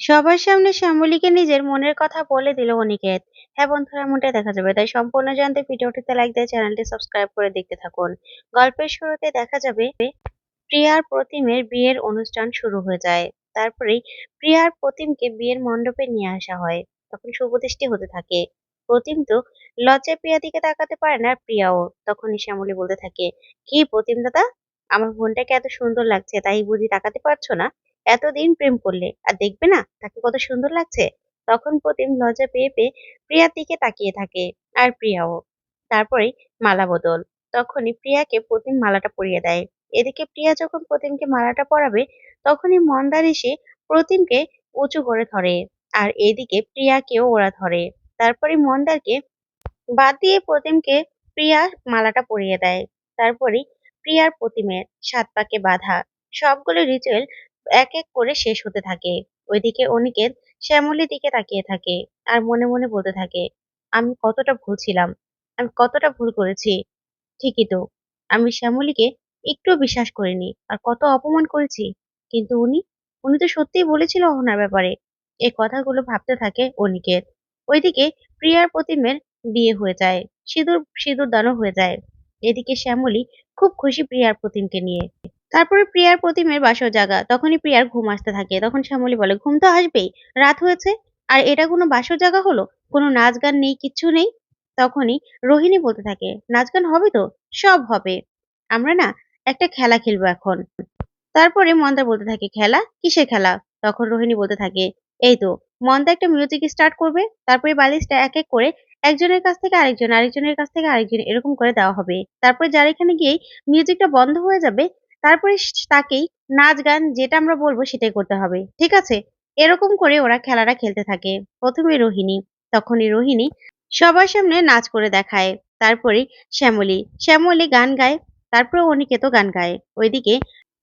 সবার সামনে শ্যামলীকে নিজের মনের কথা বলে দিল অনিকেত। হ্যাঁ বন্ধুরা, এমনটাই দেখা যাবে। তাই সম্পূর্ণ জানতে ভিডিওটিতে লাইক দিয়ে চ্যানেলটি সাবস্ক্রাইব করে দেখতে থাকুন। গল্পের শুরুতে দেখা যাবে প্রিয়ার প্রতিমের বিয়ের অনুষ্ঠান শুরু হয়ে যায়। তারপরেই প্রিয়ার প্রতিমকে বিয়ের মণ্ডপে নিয়ে আসা হয়। তখন শুভদৃষ্টি হতে থাকে। প্রতিম তো লজ্জায় প্রিয়া দিকে তাকাতে পারে না প্রিয়াও। তখনই শ্যামলী বলতে থাকে, কি প্রতিম দাদা? আমার বোনটাকে এত সুন্দর লাগছে, তাই বুঝি তাকাতে পারছ না? এতদিন প্রেম করলে। আর দেখবে না, তাকে কত সুন্দর লাগছে। তখন প্রতিম লজ্জা পেয়ে পেয়ে প্রিয়ার দিকে তাকিয়ে থাকে, আর প্রিয়াও। তারপরে মালা বদল। তখনই প্রিয়াকে প্রতিম মালাটা পরিয়ে দেয়। এদিকে প্রিয়া যখন প্রতিমকে মালাটা পরাবে, তখনই মন্দার এসে প্রতিমকে উঁচু করে ধরে, আর এদিকে প্রিয়াকেও ওরা ধরে। তারপরে মন্দারকে বাদ দিয়ে প্রতিমকে প্রিয়া মালাটা পরিয়ে দেয়। তারপরে প্রিয়ার প্রতিমের সাত পাকে বাঁধা। সবগুলো রিচুয়াল এক এক করে শেষ হতে থাকে। ওইদিকে অনিকেত শ্যামলির দিকে তাকিয়ে থাকে আর মনে মনে বলতে থাকে, আমি কতটা ভুল ছিলাম, আমি কতটা ভুল করেছি? ঠিকই তো, আমি শ্যামলীকে একটু বিশ্বাস করিনি আর কত অপমান করেছি। কিন্তু উনি উনি তো সত্যিই বলেছিল ওনার ব্যাপারে। এই কথাগুলো ভাবতে থাকে অনিকেত। ওইদিকে প্রিয়ার প্রতিমের বিয়ে হয়ে যায়, সিঁদুর সিঁদুর দানও হয়ে যায়। এদিকে শ্যামলী খুব খুশি প্রিয়ার প্রতিমকে নিয়ে। তারপরে প্রিয়ার প্রতিমের বাসর জাগা। তখনই প্রিয়ার ঘুম আসতে থাকে। তখন শ্যামলী বলে, ঘুম তো আসবেই। রাত হয়েছে। আর এটা কোনো বাসর জাগা হলো? কোনো নাচ গান নেই, কিচ্ছু নেই? তখনই রোহিণী বলতে থাকে, নাচ গান হবে তো? সব হবে। আমরা না একটা খেলা খেলব এখন। তারপরে মন্দা বলতে থাকে, খেলা? কিসের খেলা? তখন রোহিণী বলতে থাকে, এই তো, মন্দা একটা মিউজিক স্টার্ট করবে। তারপরে বালিশটা এক এক করে একজনের কাছ থেকে আরেকজন, আরেকজনের কাছ থেকে আরেকজন এরকম করে দেওয়া হবে। তারপরে যার এখানে গিয়েই মিউজিকটা বন্ধ হয়ে যাবে তারপরে তাকেই নাচ গান যেটা আমরা বলব সেটাই করতে হবে। ঠিক আছে? এরকম করে ওরা খেলাটা খেলতে থাকে। প্রথমে রোহিণী, তখনই রোহিণী সবার সামনে নাচ করে দেখায়। তারপরে শ্যামলী। শ্যামলী গান গায় তারপরে অনিকেতও গান গায়। ওইদিকে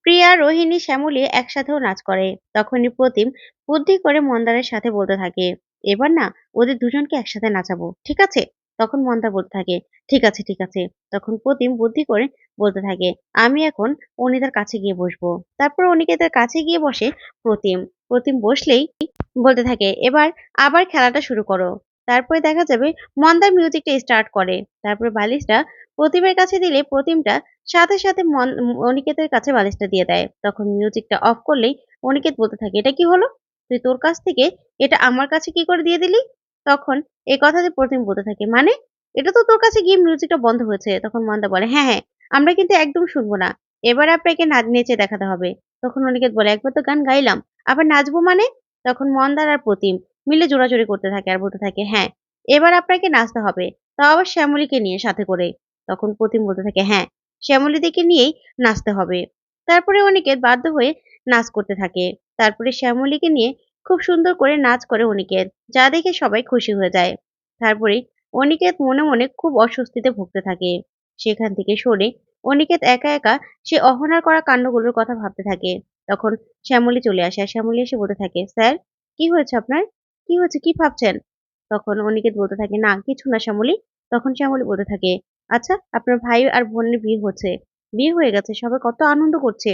প্রিয়া, রোহিণী, শ্যামলী একসাথেও নাচ করে। তখনই প্রতিম বুদ্ধি করে মন্দারের সাথে বলতে থাকে, এবার না, ওদের দুজনকে একসাথে নাচাবো। ঠিক আছে? তখন মন্দা বলতে থাকে, ঠিক আছে ঠিক আছে। তখন প্রতিম বুদ্ধি করে বলতে থাকে, আমি এখন অনিতার কাছে গিয়ে বসবো। তারপর অনিকেতের কাছে গিয়ে বসে প্রতিম। প্রতিম বসলেই বলতে থাকে, এবার আবার খেলাটা শুরু করো। তারপরে দেখা যাবে মন্দার মিউজিকটা স্টার্ট করে। তারপরে বালিশটা প্রতিমের কাছে দিলে প্রতিমটা সাথে সাথে অনিকেতের কাছে বালিশটা দিয়ে দেয়। তখন মিউজিকটা অফ করলেই অনিকেত বলতে থাকে, এটা কি হলো? তুই তোর কাছ থেকে এটা আমার কাছে কি করে দিয়ে দিলি? তখন এই কথাতে প্রতিম বলতে থাকে মানে? এটা তো তোর কাছে গিয়ে মিউজিকটা বন্ধ হয়েছে। তখন মন্দা বলে হ্যাঁ হ্যাঁ আমরা কিন্তু একদম শুনব না। এবার আপনাকে নাচ নেচে দেখাতে হবে। তখন অনিকেত বলে, একবার তো গান গাইলাম, আবার নাচবো মানে? তখন মন্দার আর প্রতিম মিলে জোড়াজোড়ি করতে থাকে আর বলতে থাকে হ্যাঁ এবার আপনাকে নাচতে হবে। তাও আবার শ্যামলীকে নিয়ে সাথে করে। তখন প্রতিম বলতে থাকে হ্যাঁ শ্যামলীদিকে নিয়েই নাচতে হবে। তারপরে অনিকেত বাধ্য হয়ে নাচ করতে থাকে। তারপরে শ্যামলীকে নিয়ে খুব সুন্দর করে নাচ করে অনিকেত, যা দেখে সবাই খুশি হয়ে যায়। তারপরে অনিকেত মনে মনে খুব অস্বস্তিতে ভুগতে থাকে। সেখান থেকে সরে অনিকেত একা একা সে অহনার করা কাণ্ডগুলোর কথা ভাবতে থাকে। তখন শ্যামলী চলে আসে আর শ্যামলী এসে বলতে থাকে, স্যার, কি হয়েছে আপনার? কি হয়েছে? কি ভাবছেন? তখন অনিকেত বলতে থাকে, না, কিছু না শ্যামলী। তখন শ্যামলী বলতে থাকে আচ্ছা আপনার ভাই আর বোনের বিয়ে হচ্ছে। বিয়ে হয়ে গেছে, সবাই কত আনন্দ করছে,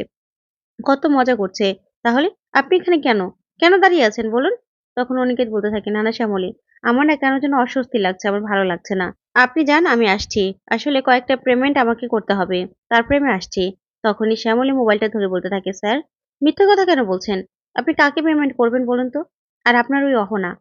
কত মজা করছে। তাহলে আপনি এখানে কেন? কেন দাঁড়িয়ে আছেন বলুন? তখন অনিকেত বলতে থাকে নানা শ্যামলী, আমার না কেন যেন অস্বস্তি লাগছে, আমার ভালো লাগছে না। আপনি যান, আমি আসছি। আসলে কয়েকটা পেমেন্ট আমাকে করতে হবে। তারপরে আমি আসছি। তখনই শ্যামলী মোবাইলটা ধরে বলতে থাকে, স্যার, মিথ্যা কথা কেন বলছেন? আপনি কাকে পেমেন্ট করবেন বলুন তো? আর আপনার ওই অহনা,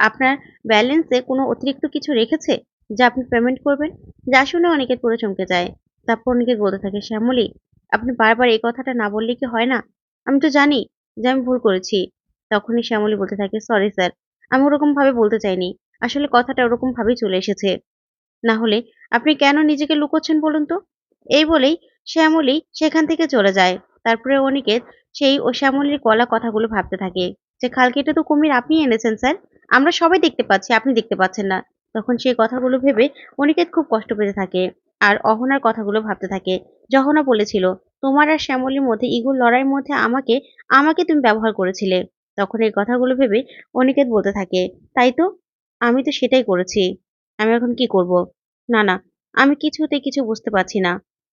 আপনার ব্যালেন্সে কোনো অতিরিক্ত কিছু রেখেছে যা আপনি পেমেন্ট করবেন? যা শুনে অনেকে পুরো চমকে যায়। তারপর অনেকে বলতে থাকে, শ্যামলী, আপনি বারবার এই কথাটা না বললে কি হয় না? আমি তো জানি যে আমি ভুল করেছি। তখনই শ্যামলী বলতে থাকে সরি স্যার আমি ওরকম ভাবে বলতে চাইনি। আসলে কথাটা ওরকম ভাবেই চলে এসেছে। না হলে আপনি কেন নিজেকে লুকোচ্ছেন বলুন তো? এই বলেই শ্যামলী সেখান থেকে চলে যায়। তারপরে অনিকেত সেই ও শ্যামলীর কলা কথাগুলো ভাবতে থাকে যে, খাল কেটে তো কুমির আপনি এনেছেন স্যার আমরা সবাই দেখতে পাচ্ছি, আপনি দেখতে পাচ্ছেন না। তখন সেই কথাগুলো ভেবে অনিকেত খুব কষ্ট পেতে থাকে আর অহনার কথাগুলো ভাবতে থাকে। জহনা বলেছিল, তোমার আর শ্যামলীর মধ্যে ইগুর লড়াইয়ের মধ্যে আমাকে আমাকে তুমি ব্যবহার করেছিলে। তখন এই কথাগুলো ভেবে অনিকেত বলতে থাকে, তাই তো? আমি তো সেটাই করেছি। আমি এখন কি করব? না না, আমি কিছুতে কিছু বুঝতে পারছি না।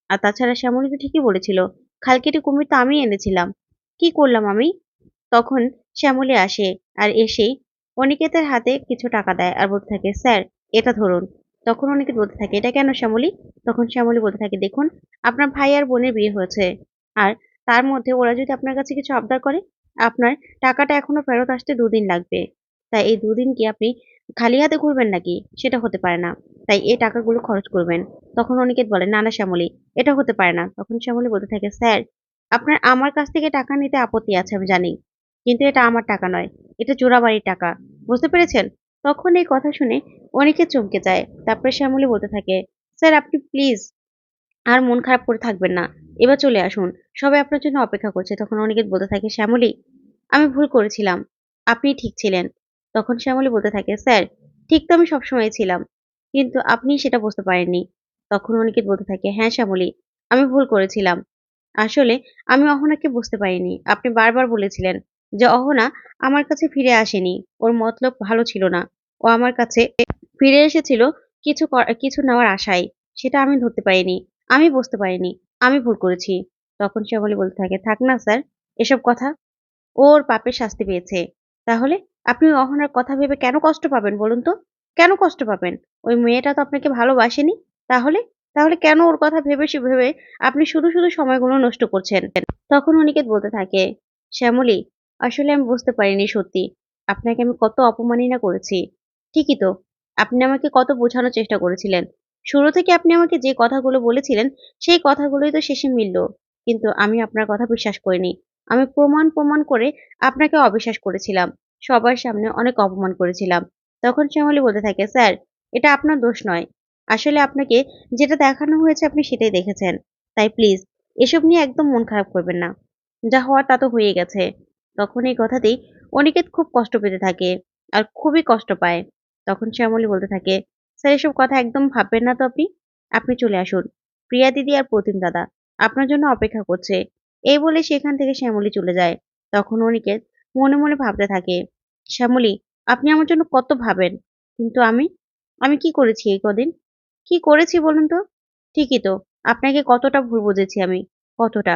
আর তাছাড়া শ্যামলী তো ঠিকই বলেছিল খাল কেটে কুমির তো আমি এনেছিলাম। কি করলাম আমি? তখন শ্যামলী আসে আর এসেই অনিকেতের হাতে কিছু টাকা দেয় আর বলতে থাকে, স্যার, এটা ধরুন। তখন অনিকেত বলতে থাকে, এটা কেন শ্যামলী? তখন শ্যামলী বলতে থাকে, দেখুন, আপনার ভাই আর বোনের বিয়ে হয়েছে। আর তার মধ্যে ওরা যদি আপনার কাছে কিছু আবদার করে আপনার টাকাটা এখনও ফেরত আসতে দুদিন লাগবে। তাই এই দুদিন কি আপনি খালি হাতে ঘুরবেন নাকি? সেটা হতে পারে না। তাই এই টাকাগুলো খরচ করবেন। তখন অনিকেত বলে, না না, শ্যামলী, এটা হতে পারে না। তখন শ্যামলী বলতে থাকে, স্যার, আপনার আমার কাছ থেকে টাকা নিতে আপত্তি আছে, আমি জানি। কিন্তু এটা আমার টাকা নয়। এটা চোরাবাড়ির টাকা। বুঝতে পেরেছেন? তখন এই কথা শুনে অনেকে চমকে যায়। তারপরে শ্যামলী বলতে থাকে, স্যার, আপনি প্লিজ আর মন খারাপ করে থাকবেন না। এবার চলে আসুন। সবাই আপনার জন্য অপেক্ষা করছে। তখন অনিকেত বলতে থাকে, শ্যামলী, আমি ভুল করেছিলাম। আপনি ঠিক ছিলেন। তখন শ্যামলী বলতে থাকে, স্যার, ঠিক তো আমি সবসময় ছিলাম, কিন্তু আপনি সেটা বুঝতে পারেননি। তখন অনিকেত বলতে থাকে হ্যাঁ শ্যামলী, আমি ভুল করেছিলাম। আসলে আমি অহনাকে বুঝতে পারিনি। আপনি বারবার বলেছিলেন যে অহনা আমার কাছে ফিরে আসেনি। ওর মতলব ভালো ছিল না। ও আমার কাছে ফিরে এসেছিল কিছু কিছু নেওয়ার আশায়। সেটা আমি ধরতে পারিনি। আমি বুঝতে পারিনি। আমি ভুল করেছি। তখন শ্যামলী বলতে থাকে, থাক না, স্যার, এসব কথা ওর পাপের শাস্তি পেয়েছে। তাহলে আপনি অহনার কথা ভেবে কেন কষ্ট পাবেন বলুন তো? কেন কষ্ট পাবেন? ওই মেয়েটা তো আপনাকে ভালোবাসেনি। তাহলে তাহলে কেন ওর কথা ভেবে ভেবে আপনি শুধু শুধু সময়গুলো নষ্ট করছেন? তখন অনিকেত বলতে থাকে, শ্যামলী, আসলে আমি বুঝতে পারিনি সত্যি। আপনাকে আমি কত অপমাননা করেছি। ঠিকই তো, আপনি আমাকে কত বোঝানোর চেষ্টা করেছিলেন। শুরু থেকে আপনি আমাকে যে কথাগুলো বলেছিলেন, সেই কথাগুলোই তো শেষে মিলল। কিন্তু আমি আপনার কথা বিশ্বাস করিনি। আমি প্রমাণ প্রমাণ করে আপনাকে অবিশ্বাস করেছিলাম। সবার সামনে অনেক অপমান করেছিলাম। তখন শ্যামলী বলতে থাকে, স্যার, এটা আপনার দোষ নয়। আসলে আপনাকে যেটা দেখানো হয়েছে আপনি সেটাই দেখেছেন। তাই প্লিজ, এসব নিয়ে একদম মন খারাপ করবেন না। যা হওয়ার তা তো হয়ে গেছে। তখন এই কথাতেই অনিকেত খুব কষ্ট পেতে থাকে আর খুবই কষ্ট পায়। তখন শ্যামলী বলতে থাকে স্যার, এসব কথা একদম ভাববেন না তো আপনি? আপনি চলে আসুন। প্রিয়া দিদি আর প্রতিম দাদা আপনার জন্য অপেক্ষা করছে। এই বলে সেখান থেকে শ্যামলী চলে যায়। তখন অনিকেত মনে মনে ভাবতে থাকে, শ্যামলী, আপনি আমার জন্য কত ভাবেন? কিন্তু আমি আমি কি করেছি এই কদিন? কি করেছি বলুন তো? ঠিকই তো, আপনাকে কতটা ভুল বুঝেছি আমি, কতটা।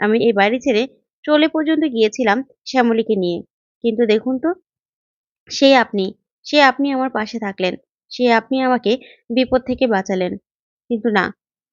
আমি এই বাড়ি ছেড়ে চলে পর্যন্ত গিয়েছিলাম শ্যামলীকে নিয়ে। কিন্তু দেখুন তো, সে আপনি সে আপনি আমার পাশে থাকলেন। সে আপনি আমাকে বিপদ থেকে বাঁচালেন। কিন্তু না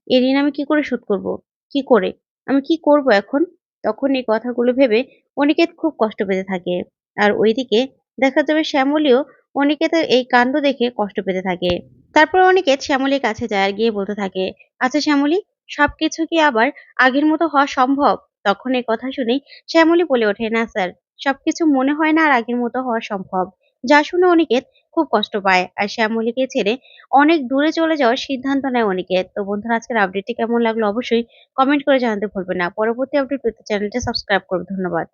এই ঋণ আমি কি করে শোধ করব? কি করে? আমি কি করব এখন? তখন এই কথাগুলো ভেবে অনিকেত খুব কষ্ট পেতে থাকে। আর ওইদিকে দেখা যাবে শ্যামলীও অনিকেতের এই কাণ্ড দেখে কষ্ট পেতে থাকে। তারপর অনিকেত শ্যামলীর কাছে যায় আর গিয়ে বলতে থাকে আচ্ছা শ্যামলী, সবকিছু কি আবার আগের মতো হওয়া সম্ভব? তখন এই কথা শুনে শ্যামলী বলে ওঠে, না স্যার, সবকিছু মনে হয় না আর আগের মতো হওয়া সম্ভব। যা শুনে অনিকেত খুব কষ্ট পায়। আর শ্যামলীকে ছেড়ে অনেক দূরে চলে যাওয়ার সিদ্ধান্ত নেয় অনিকেত। তো বন্ধুরা, আজকের আপডেটটি কেমন লাগল অবশ্যই কমেন্ট করে জানাতে ভুলবেন না। পরবর্তী আপডেট পেতে চ্যানেলটি সাবস্ক্রাইব করবে ধন্যবাদ।